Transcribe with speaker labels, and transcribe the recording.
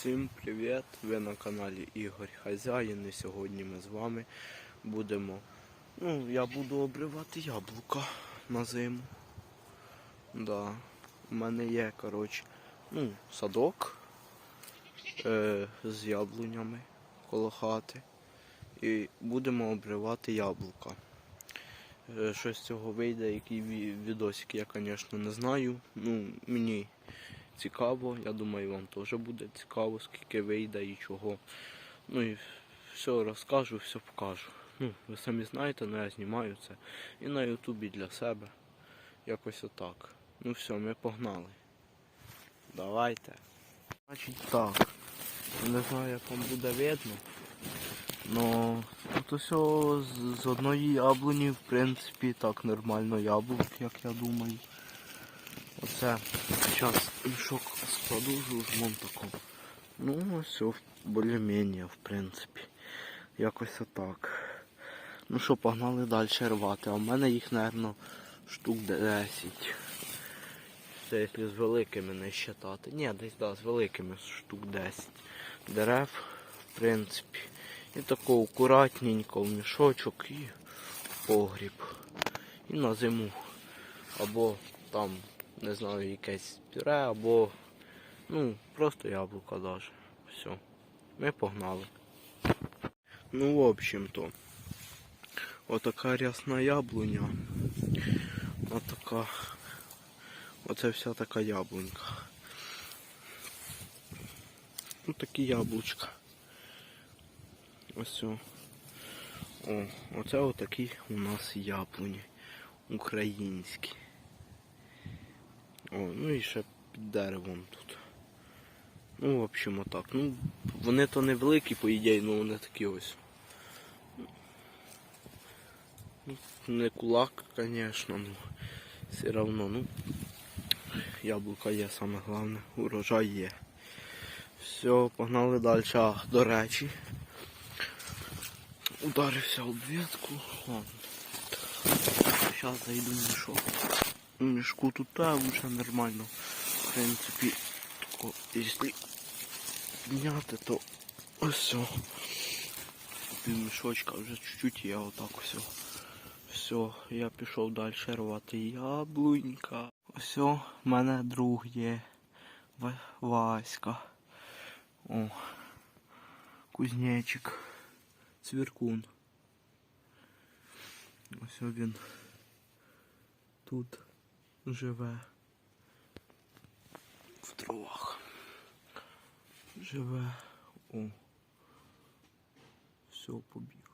Speaker 1: Всім привіт! Ви на каналі Ігор Хазяїн і сьогодні ми з вами будемо. Ну, я буду обривати яблука на зиму. Да. У мене є, коротше, ну, садок е, з яблунями коло хати. І будемо обривати яблука. Е, Що з цього вийде, який відосик, я, звісно, не знаю. Ну, мені цікаво. Я думаю, вам теж буде цікаво, скільки вийде і чого. Ну і все розкажу, все покажу. Ну, ви самі знаєте, але я знімаю це і на Ютубі для себе. Якось отак. Ну все, ми погнали. Давайте. Значить так. Не знаю, як вам буде видно. Ну, тут все з, з одної яблуні, в принципі, так нормально яблук, як я думаю. Оце зараз мішок складу жужмом таком. Ну, все більш-менш, в принципі. Якось отак. Ну що, погнали далі рвати. А в мене їх, мабуть, штук 10. Це якщо з великими не считати. Ні, десь да, з великими штук 10 дерев, в принципі. І такого акуратненько мішочок і погріб. І на зиму. Або там, не знаю, якесь пюре, або ну, просто яблука даже. Все. Ми погнали. Ну, в общем-то, отака рясна яблуня. Отака. Оце вся така яблунька. Ну такі яблучка. Ось. о. О, оце отакі у нас яблуні. Українські. О, ну і ще під деревом тут. Ну, в общем, отак. Ну, вони то не великі, по ідеї, ну вони такі ось. Ну, Не кулак, звісно, ну все равно, ну. Яблука є саме головне, урожай є. Все, погнали далі. А, до речі. Ударився об ветку. Зараз зайду в мішок. Мішку тут вже нормально. В принципі, тако, якщо підняти, то ось. Пів мішочка вже чуть-чуть є отак все. Все, я пішов далі рвати яблунька. Ось в мене друг є. Васька. О. Кузнечик. Цвіркун. Ось він тут живе. В дровах, Живе. у Все побіг.